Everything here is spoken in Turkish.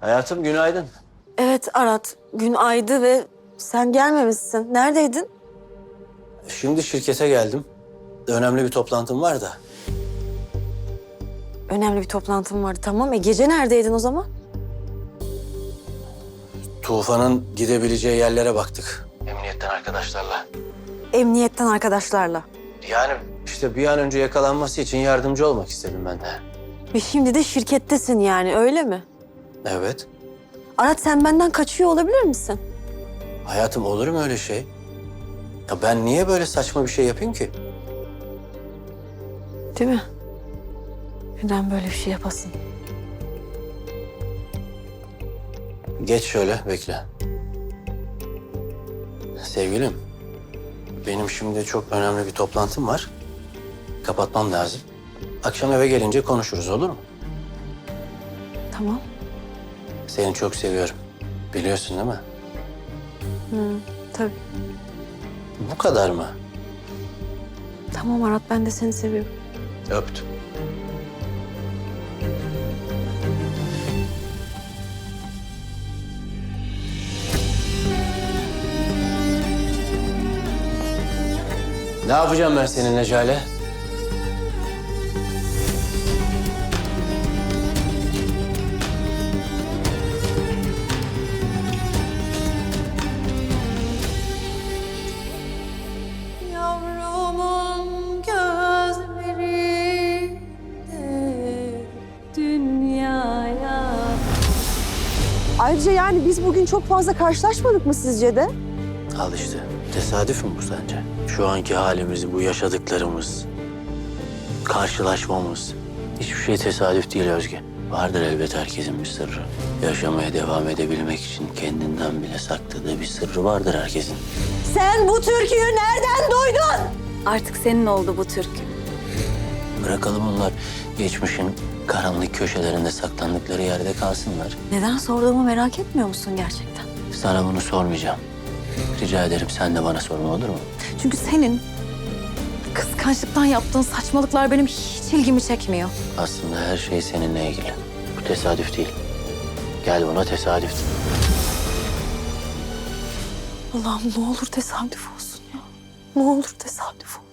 Hayatım günaydın. Evet Arat, gün aydı ve sen gelmemişsin. Neredeydin? Şimdi şirkete geldim. Önemli bir toplantım var da. Önemli bir toplantım vardı tamam. E gece neredeydin o zaman? Tufan'ın gidebileceği yerlere baktık. Emniyetten arkadaşlarla. Emniyetten arkadaşlarla. Yani işte bir an önce yakalanması için yardımcı olmak istedim ben de. Ve şimdi de şirkettesin yani öyle mi? Evet. Arat sen benden kaçıyor olabilir misin? Hayatım olur mu öyle şey? Ya ben niye böyle saçma bir şey yapayım ki? Değil mi? Neden böyle bir şey yapasın? Geç şöyle, bekle. Sevgilim, benim şimdi çok önemli bir toplantım var. Kapatmam lazım. Akşam eve gelince konuşuruz, olur mu? Tamam. Seni çok seviyorum. Biliyorsun değil mi? Hı, tabii. Bu kadar mı? Tamam Arat ben de seni seviyorum. Öptüm. Ne yapacağım ben seninle Jale? Yavrumun gözleri dünyaya Ayrıca yani biz bugün çok fazla karşılaşmadık mı sizce de? Al işte. Tesadüf mü bu sence? Şu anki halimiz, bu yaşadıklarımız, karşılaşmamız. Hiçbir şey tesadüf değil Özge. Vardır elbet herkesin bir sırrı. Yaşamaya devam edebilmek için kendinden bile sakladığı bir sırrı vardır herkesin. Sen bu türküyü nereden duydun? Artık senin oldu bu türkü. Bırakalım onlar geçmişin karanlık köşelerinde saklandıkları yerde kalsınlar. Neden sorduğumu merak etmiyor musun gerçekten? Sana bunu sormayacağım. Rica ederim sen de bana sorma olur mu? Çünkü senin kıskançlıktan yaptığın saçmalıklar benim hiç ilgimi çekmiyor. Aslında her şey seninle ilgili. Bu tesadüf değil. Gel buna tesadüf. Allah'ım ne olur tesadüf olsun ya. Ne olur tesadüf olsun.